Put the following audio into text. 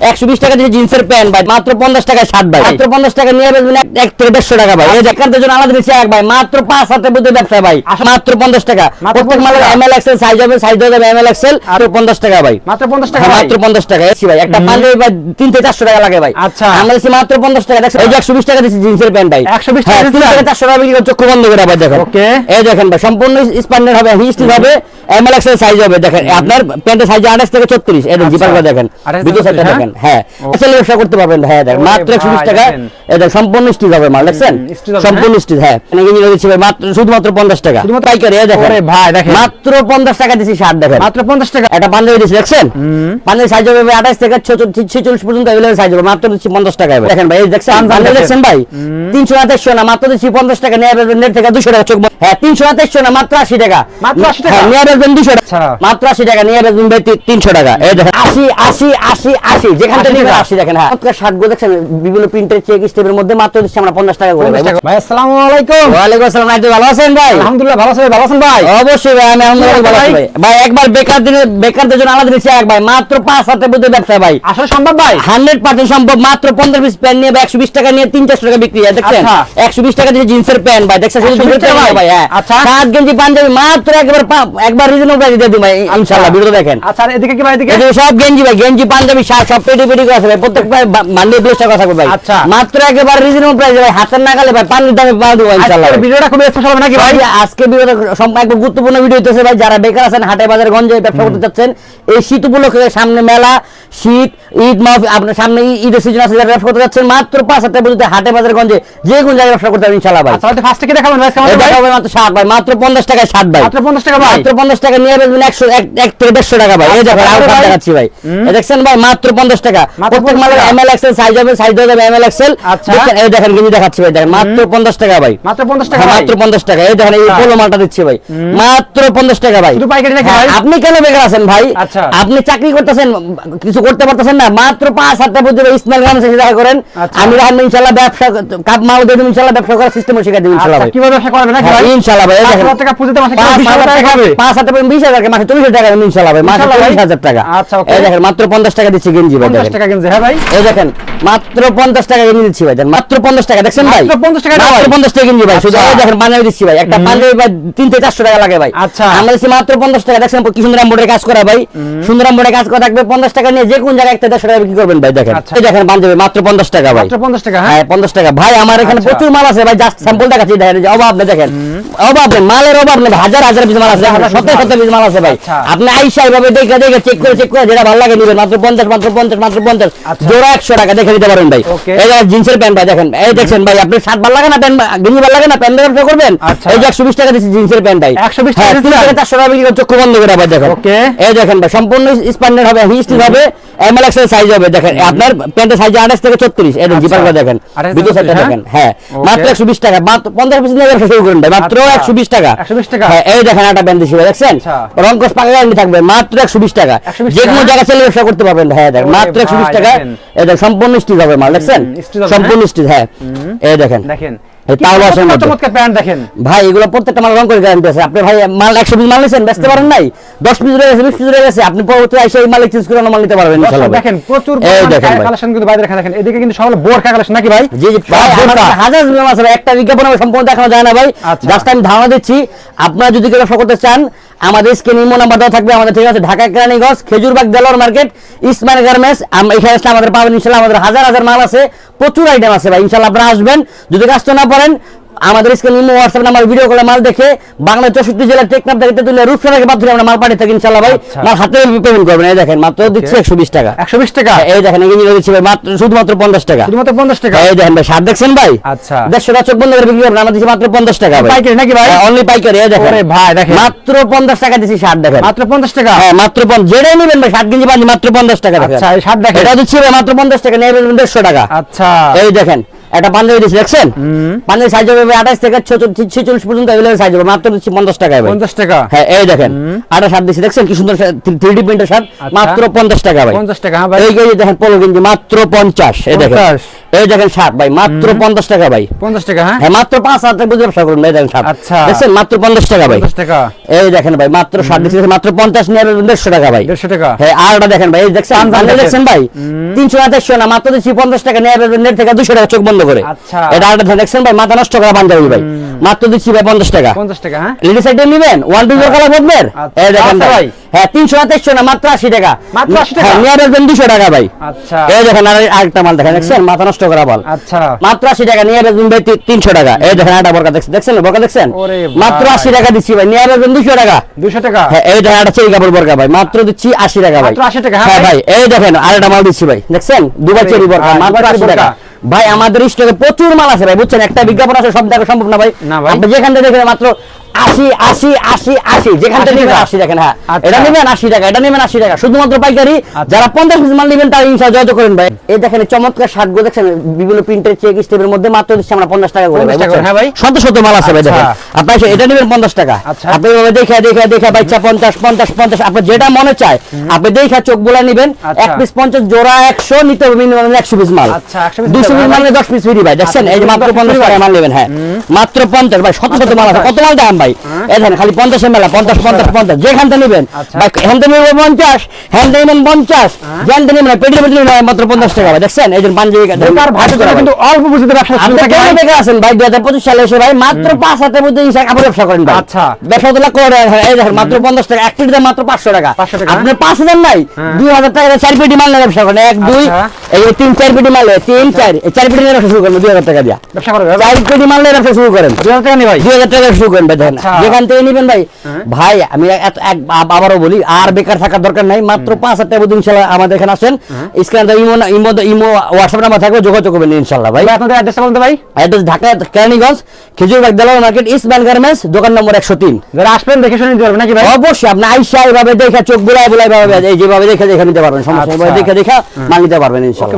একশো বিশ টাকা দিয়ে জিন্সের প্যান্ট ভাই মাত্র পঞ্চাশ টাকায় শার্ট ভাই। মাত্র পঞ্চাশ টাকা নিয়ে বেচবেন এক- এক থেকে দেড়শো টাকা ভাই। এই দেখানতে জন্য আলাদা দিচ্ছি এক ভাই মাত্র পাঁচ হাতের মধ্যে ব্যবসা ভাই মাত্র পঞ্চাশ টাকা। প্রত্যেক মালের টাকা। এক্সেল সাইজ হবে সাইজ যাবে এম এক্সেল আর পঞ্চাশ টাকা ভাই। মাত্র পঞ্চাশ টাকা মাত্র পঞ্চাশ টাকা। এসি ভাই একটা পাঞ্জাবি ভাই তিন থেকে চারশো টাকা লাগে ভাই। আচ্ছা। আমরা দিচ্ছি মাত্র পঞ্চাশ টাকা। দেখছেন? এই যে একশো বিশ টাকা দিচ্ছি জিন্সের প্যান্ট ভাই। 120 টাকা তিন দিচ্ছেন? থেকে চারশো টাকা বিক্রি করে চক্ষু বন্ধ করে আবার দেখেন। Okay. এই দেখেন ভাই সম্পূর্ণ স্প্যান্ডার হবে হিস্ট্রি হবে এম এল এক্সেল সাইজ হবে দেখেন। আপনার প্যান্টের সাইজ আঠাশ থেকে ছত্রিশ। জিপার দেখেন। 28 ভিতর থেকে সাইডটা 36, দেখেন হ্যাঁ। আসলে ব্যবসা করতে পারবেন হ্যাঁ দেখেন মাত্র একশো বিশ ভাই, টাকা এটা সম্পূর্ণ স্টিচ হবে মাল দেখছেন? হবে, সম্পূর্ণ স্টিচ হ্যাঁ। এখানে গেঞ্জি দিচ্ছি মাত্র শুধুমাত্র পঞ্চাশ টাকা। শুধুমাত্র- পাইকারি দেখেন। ভাই, দেখেন। মাত্র পঞ্চাশ টাকা দিচ্ছি শার্ট দেখেন। মাত্র পঞ্চাশ টাকা। একটা পাঞ্জাবি দিচ্ছি দেখছেন? পাঞ্জাবি সাইজ হবে আঠাশ থেকে ছেচল্লিশ পর্যন্ত অ্যাভেলেবল সাইজ হবে। মাত্র দিচ্ছি পঞ্চাশ টাকা দেখেন ভাই এই দেখছেন? পাঞ্জাবি দেখছেন ভাই? তিনশো আঠাশশো না মাত্র দিচ্ছি পঞ্চাশ টাকা নিয়ে নেট থেকে দুশো টাকা চোখ হ্যাঁ তিনশো আঠাশশো না মাত্র আশি টাকা। মাত্র 80 টাকা? হ্যাঁ, নিয়ে আসবেন দুশো টাকা। আচ্ছা। মাত্র আশি টাকা নিয়ে আসবেন ভাই তি- তিনশো টাকা। এই দেখেন আশি আশি আশি আশি যেখান থেকে নিবেন আশি দেখেন হ্যাঁ। আপনার শার্টগুলো দেখছেন বিভিন্ন প্রিন্টের চেক স্টেপের মধ্যে মাত্র দিচ্ছি আমরা পঞ্চাশ টাকা করে। ভাই আসসালামু আলাইকুম। ওয়ালাইকুম আসসালাম নাইদুল, ভালো আছেন ভাই? আলহামদুলিল্লাহ ভালো আছেন ভালো আছেন ভাই? অবশ্যই ভাই আমি আলহামদুলিল্লাহ ভালো আছি ভাই? ভাই। একবার বেকারদের বেকারদের জন্য আলাদা দিচ্ছি এক ভাই মাত্র পাঁচ হাতের মধ্যে ব্যবসা ভাই। আসলে সম্ভব ভাই? হান্ড্রেড পার্সেন্ট সম্ভব মাত্র পঞ্চাশ পিস প্যান্ট নিয়ে একশো বিশ টাকা নিয়ে তিন চারশো টাকা বিক্রি হয় দেখছেন? আচ্ছা। একশো বিশ টাকা দিয়ে জিন্সের প্যান্ট ভাই দেখছেন? শুধু 120 জিন্সের টাকা প্যান্ট ভাই? ভাই হ্যাঁ। আচ্ছা। শার্ট গেঞ্জি পাঞ্জাবি মাত্র একবার একবার রিজনেবল প্রাইস দিয়ে দিই ভাই ইনশাল্লাহ ভিডিও দেখেন। আচ্ছা এদিকে কি ভাই এদিকে সব গেঞ্জি ভাই গেঞ্জি পাঞ্জাবি শার্ট সব পেটি পেটি করে আছে ভাই। প্রত্যেক ভাই মান্ডে প্লেস টাকা থাকবে ভাই। আচ্ছা। মাত্র একেবারে রিজনেবল প্রাইস ভাই। হাতের নাগালে ভাই পানির দামে পাওয়া দেবো ইনশাল্লাহ আজকের ভিডিওটা খুব স্পেশাল হবে নাকি ভাই? আজকে ভিডিওটা একদম গুরুত্বপূর্ণ ভিডিও হইতেছে ভাই। যারা বেকার আছেন হাটে বাজারে গঞ্জে ব্যবসা করতে চাচ্ছেন এই শীত উপলক্ষে সামনে মেলা শীত ঈদ মাহ আপনার সামনে ঈদের সিজন আছে যারা ব্যবসা করতে যাচ্ছেন মাত্র পাঁচ হাজার টাকা হাটে বাজারে গঞ্জে যে কোন জায়গায় ব্যবসা করতে হবে ইনশাল্লাহ ভাই। আচ্ছা ফার্স্টে কি দেখাবেন ভাই? ভাই মাত্র ষাট ভাই মাত্র পঞ্চাশ টাকায় ষাট ভাই। মাত্র 50 টাকা ভাই? মাত্র পঞ্চাশ টাকা নিয়ে বেচবেন একশো এক থেকে দেড়শো টাকা ভাই। এই আচ্ছা, দেখেন আরও দেখাচ্ছি ভাই। দেখছেন ভাই মাত্র পঞ্চাশ টাকা। প্রত্যেক মালের। এম এল এক্সেল সাইজ হবে সাইজ হয়ে যাবে এম এল এক্সেল আচ্ছা। এই দেখেন দেখাচ্ছি ভাই দেখেন মাত্র পঞ্চাশ টাকা ভাই। মাত্র 50 টাকা হ্যাঁ, মাত্র পঞ্চাশ টাকা। এই দেখেন এই আচ্ছা। পোলো মালটা দিচ্ছি ভাই। মাত্র পঞ্চাশ টাকা ভাই। হ্যাঁ, ভাই? আপনি কেন বেকার আছেন ভাই? আচ্ছা। আপনি চাকরি করতেছেন কিছু করতে পারতেছেন না। মাত্র পাঁচ হাজার টাকা বুঝতে ইসমাইল খান এসে দেখা করেন। আমি ইনশাল্লাহ ব্যবসা কাপ মাল দেবো ইনশাল্লাহ ব্যবসা করার সিস্টেম শিখে দেবো ইনশাল্লাহ কীভাবে ব্যবসা নাকি হ্যাঁ, ভাই? ইনশাল্লাহ ভাই দেখেন। হাজার টাকা পুঁজিতে মাসে টাকা হবে টাকা মাসে টাকা ইনশাল্লাহ ভাই। মাসে টাকা। আচ্ছা, এই দেখেন মাত্র পঞ্চাশ টাকা দিচ্ছি গেঞ্জি ভাই পঞ্চাশ দেখেন। টাকা কিনছে হ্যাঁ ভাই। এই দেখেন মাত্র পঞ্চাশ টাকা গেঞ্জি দিচ্ছি ভাই মাত্র পঞ্চাশ টাকা দেখছেন ভাই? মাত্র 50 টাকা মাত্র ভাই? পঞ্চাশ টাকা গেঞ্জি ভাই শুধু আচ্ছা। এই দেখেন পাঞ্জাবি দিচ্ছি ভাই। একটা পাঞ্জাবি ভাই তিন থেকে চারশো টাকা লাগে ভাই। আচ্ছা। আমরা দিচ্ছি মাত্র পঞ্চাশ টাকা দেখছেন কি সুন্দর বোর্ডের কাজ করা ভাই। সুন্দর বোর্ডের কাজ করা থাকবে পঞ্চাশ টাকা নিয়ে যে কোন জায়গায় একটা দেড়শো টাকা বিক্রি করবেন ভাই দেখেন। আচ্ছা। এই দেখেন পাঞ্জাবি মাত্র পঞ্চাশ টাকা ভাই। মাত্র পঞ্চাশ টাকা হ্যাঁ? হ্যাঁ পঞ্চাশ টাকা। ভাই আমার এখানে আচ্ছা। প্রচুর মাল আছে ভাই জাস্ট স্যাম্পল দেখাচ্ছি দেখেন অভাব নেই দেখেন। অভাব মালের অভাব নেই হাজার হাজার পিস মাল আছে শত শত পিস মাল আছে ভাই। আপনি আইসা এইভাবে দেখে দেখে চেক করে চেক করে যেটা ভালো লাগে নিবেন মাত্র পঞ্চাশ মাত্র পঞ্চাশ মাত্র পঞ্চাশ। আচ্ছা। জোড়া একশো টাকা দেখে দিতে পারেন ভাই। এই জিন্সের প্যান্ট ভাই দেখেন এই দেখছেন ভাই আপনি শার্ট ভালো লাগে না প্যান্ট গেঞ্জি ভালো লাগে না প্যান্ট ব্যবসা করবেন। এই যে একশো বিশ টাকা দিচ্ছি জিন্সের প্যান্ট ভাই। 120 টাকা তিন দিচ্ছেন? থেকে চারশো টাকা বিক্রি চক্ষু বন্ধ করে আবার দেখেন। এই দেখেন ভাই সম্পূর্ণ স্প্যান্ডার হবে হিস্ট্রি হবে এম এল এক্সেল সাইজ হবে দেখেন। আপনার প্যান্টের সাইজ আঠাশ থেকে ছত্রিশ এই জিপার করে দেখেন 28 ভিতর সাইডটা 36 দেখেন হ্যাঁ? মাত্র একশো বিশ টাকা পঞ্চাশ পিস নিয়ে ব্যবসা শুরু করুন ভাই মাত্র। একশো বিশ টাকা। 120 টাকা? এই দেখেন একটা প্যান্ট দিচ্ছি দেখছেন। রঙ্কস পাকা গ্যারান্টি থাকবে মাত্র একশো বিশ টাকা। যে কোনো জায়গায় চলে ব্যবসা করতে পারবেন হ্যাঁ দেখেন মাত্র একশো বিশ ভাই, টাকা এটা সম্পূর্ণ স্টিচ হবে মাল দেখছেন? সম্পূর্ণ স্টিচ হ্যাঁ। এই দেখেন। দেখেন এই তাওলা আছে এর মধ্যে। চমৎকার প্যান্ট দেখেন। ভাই এগুলো প্রত্যেকটা মাল রং করে গ্যারান্টি আছে আপনি ভাই মাল একশো পিস মাল নিয়েছেন বেচতে পারেন নাই? দশ পিস রয়ে গেছে বিশ পিস রয়ে গেছে। আপনি পরবর্তী এসে এই মাল এক্সচেঞ্জ করে মাল নিতে পারবেন দেখেন প্রচুর এই দেখেন ভাই। কালেকশন কিন্তু বাইরে দেখা দেখেন। এদিকে কিন্তু সব বোরকা কালেকশন নাকি ভাই? জি জি ভাই, সব আমার বোরকা। কাছে হাজার নিয়ম আছে একটা বিজ্ঞাপন সম্পূর্ণ দেখানো যায় না ভাই। আচ্ছা। জাস্ট আমি ধারণা দিচ্ছি আপনারা যদি কেউ ব্যবসা করতে চান আমাদের স্ক্রিন ইমো নাম্বার দেওয়া থাকবে আমাদের ঠিক আছে ঢাকা কেরানীগঞ্জ খেজুরবাগ দেলোয়ার মার্কেট ইসমান গার্মেন্টস এখানে আসলে আমাদের পাবেন ইনশাল্লাহ আমাদের হাজার হাজার মাল আছে। প্রচুর আইটেম আছে ভাই ইনশাল্লাহ আপনারা আসবেন। যদি কাজটা না পারেন। আমাদের screen Imo WhatsApp number video করে মাল দেখে বাংলা চৌষট্টি জেলার টেকনাফ দেখতে তুলে রূপসারাকে মাধ্যমে আমরা মাল পাঠিয়ে থাকি ইনশাল্লাহ ভাই। আচ্ছা। মাল হাতে পেমেন্ট করবেন এই দেখেন মাত্র দিচ্ছি একশো বিশ টাকা। একশো বিশ টাকা? এই দেখেন এই দিচ্ছি ভাই মাত্র শুধুমাত্র পঞ্চাশ টাকা। শুধুমাত্র পঞ্চাশ টাকা? এই দেখেন ভাই শার্ট দেখছেন ভাই? আচ্ছা। দেড়শো টাকা চোখ বন্ধ করে বিক্রি করবেন আমরা দিচ্ছি মাত্র পঞ্চাশ টাকা পাইকারি নাকি ভাই? অনলি পাইকারি এই দেখেন। ভাই, দেখেন। মাত্র পঞ্চাশ টাকা দিচ্ছি শার্ট দেখেন। মাত্র পঞ্চাশ টাকা? হ্যাঁ মাত্র যেটাই নেবেন ভাই ষাট কেজি পাঁচ মাত্র পঞ্চাশ টাকা দেখেন। আচ্ছা এই শার্ট দেখেন। এটা দিচ্ছি ভাই মাত্র পঞ্চাশ টাকা নিয়ে যাবেন দেড়শো টাকা। আচ্ছা। এই দেখেন একটা পাঞ্জাবি দেখছেন? পাঞ্জাবি সাইজ হবে ভাই আঠাশ থেকে ছেচল্লিশ পর্যন্ত অ্যাভেলেবল সাইজ হবে মাত্র টাকায় টাকা? হ্যাঁ এই দেখেন আটা শার্ট দেখছেন কি সুন্দর প্রিন্টের শার্ট আচ্ছা। মাত্র পঞ্চাশ টাকা ভাই। পঞ্চাশ টাকা হ্যাঁ ভাই। এই যে দেখেন পোলো গেঞ্জি মাত্র পঞ্চাশ এই দেখেন। এই দেখেন শার্ট ভাই মাত্র পঞ্চাশ টাকা ভাই। পঞ্চাশ টাকা হ্যাঁ? হ্যাঁ মাত্র পাঁচ হাজার টাকা ব্যবসা করুন ভাই দেখেন শার্ট আচ্ছা। দেখছেন? মাত্র পঞ্চাশ টাকা ভাই। টাকা। এই দেখেন ভাই মাত্র শার্ট দিচ্ছি মাত্র পঞ্চাশ নিয়ে আসবেন দেড়শো টাকা ভাই। দেড়শো টাকা। হ্যাঁ আর দেখেন ভাই এই দেখছেন। দেখছেন ভাই? তিনশো না না মাত্র দিচ্ছি পঞ্চাশ টাকা নিয়ে নেট থেকে দুশো টাকা চোখ বন্ধ করে। আচ্ছা। এটা আরেকটা দেখছেন ভাই মাথা নষ্ট করা পাঞ্জাবি ভাই। মাত্র দিচ্ছি ভাই পঞ্চাশ টাকা। পঞ্চাশ টাকা হ্যাঁ? লেডিস আইটেম নিবেন? One two colour. এই দেখেন আচ্ছা ভাই। হ্যাঁ তিনশো না তেইশশো না মাত্র আশি টাকা। মাত্র 80 টাকা? হ্যাঁ নিয়ে আসবেন দুশো টাকা ভাই। আচ্ছা। এই দেখেন আর আরেকটা মাল দেখেন দেখছেন? মাথা নষ্ট করা বল আচ্ছা। মাত্র আশি টাকা নিয়ে আসবেন ভাই তিনশো টাকা। এই দেখেন একটা বরকা দেখছেন? দেখছেন? বরকা দেখছেন? মাত্র আশি টাকা দিচ্ছি ভাই নিয়ে আসবেন দুশো টাকা। দুশো টাকা? হ্যাঁ এই দেখেন একটা চেরি কাপড় বরকা ভাই। মাত্র দিচ্ছি আশি টাকা ভাই। 80 টাকা, হ্যাঁ হ্যাঁ ভাই? এই দেখেন আরেকটা মাল দিচ্ছি ভাই। দেখছেন? দুবার চেরি বরকা মাত্র আশি টাকা। ভাই আমাদের স্টকে প্রচুর মাল আছে ভাই বুঝছেন একটা বিজ্ঞাপন আছে সব দেখা সম্ভব না ভাই। আপনি যেখান থেকে মাত্র আশি আশি আশি আশি। যেখান থেকে নেবেন আশি দেখেন হ্যাঁ। আচ্ছা। এটা নেবেন আশি টাকা এটা নেবেন আশি টাকা। শুধুমাত্র পাইকারি আচ্ছা। যারা পঞ্চাশ পিস মাল নেবেন তারা জয় করেন ভাই। এই দেখেন চমৎকার শার্ট দেখছেন বিভিন্ন প্রিন্টের চেক স্টেপের মধ্যে মাত্র দিচ্ছি আমরা পঞ্চাশ টাকা করে ভাই 50 টাকা, বুঝছেন? হ্যাঁ ভাই। শত শত মাল আছে ভাই আচ্ছা। দেখেন। আপনি এসে এটা নেবেন পঞ্চাশ টাকা। আপনি দেখে দেখে দেখে বাচ্চা পঞ্চাশ পঞ্চাশ পঞ্চাশ আপনি যেটা মনে চায় আপনি দেখে চোখ বলে নেবেন। এক পিস পঞ্চাশ জোড়া একশো নিতে হবে মিনিমাম একশো পিস মাল। 100 piece দুশো পিস মাল দশ পিস ফ্রি ভাই দেখছেন? এই যে মাত্র 10 পঞ্চাশ টাকা মাল নেবেন হ্যাঁ। মাত্র পঞ্চাশ ভাই শত শত মাল আছে। কত মাল দাম ভাই। এই দেখেন খালি পঞ্চাশের মেলা পঞ্চাশ পঞ্চাশ পঞ্চাশ যেখান থেকে নেবেন আচ্ছা। থেকে নেবেন পঞ্চাশ হ্যান থেকে নেবেন পঞ্চাশ। যেখান থেকে নেবেন পেটের পেটে নেবেন মাত্র পঞ্চাশ টাকা ভাই দেখছেন? এই যে পাঞ্জাবি জন্য কিন্তু অল্প পুঁজিতে ব্যবসা থাকে আছেন ভাই? দুই হাজার পঁচিশ সালে এসে ভাই মাত্র পাঁচ হাতের মধ্যে কাপড় ব্যবসা করেন আচ্ছা। ব্যবসা তো লাখ করে এই দেখেন মাত্র পঞ্চাশ টাকা এক পেটি দাম মাত্র পাঁচশো টাকা। 500 আপনি পাঁচ হাজার নাই হ্যাঁ। দুই হাজার টাকা চার পেটি মাল ব্যবসা করেন। এক দুই আচ্ছা। এই তিন চার পেটি মাল তিন চার চার পেটি ব্যবসা শুরু করেন দুই হাজার টাকা দিয়া। ব্যবসা ভাই। চার পেটি মাল ব্যবসা শুরু করেন। দুই হাজার টাকা ভাই। দুই হাজার টাকা শুরু করেন ভাই আচ্ছা। যেখান থেকে নিবেন ভাই হ্যাঁ। ভাই আমি আবারও বলি আর বেকার থাকার দরকার নাই মাত্র পাঁচ হাজার টাকা ইনশাল্লাহ আমাদের এখানে আসেন। Scan Imo Imo Imo WhatsApp number থাকবে যোগাযোগ করবেন ইনশাল্লাহ ভাই। আপনাদের অ্যাড্রেসটা বলতে ভাই। Address Dhaka Keraniganj Khejurbag Delowar market east bank garments দোকান নম্বর একশো তিন। যারা আসবেন দেখে শুনে নিতে পারবেন নাকি ভাই? অবশ্যই আপনি আইসা এভাবে দেখে চোখ বুলাই বুলাই ভাবে যেভাবে দেখে দেখে নিতে পারবেন সমস্যা আচ্ছা। দেখে দেখে মাল নিতে পারবেন ইনশাল্লাহ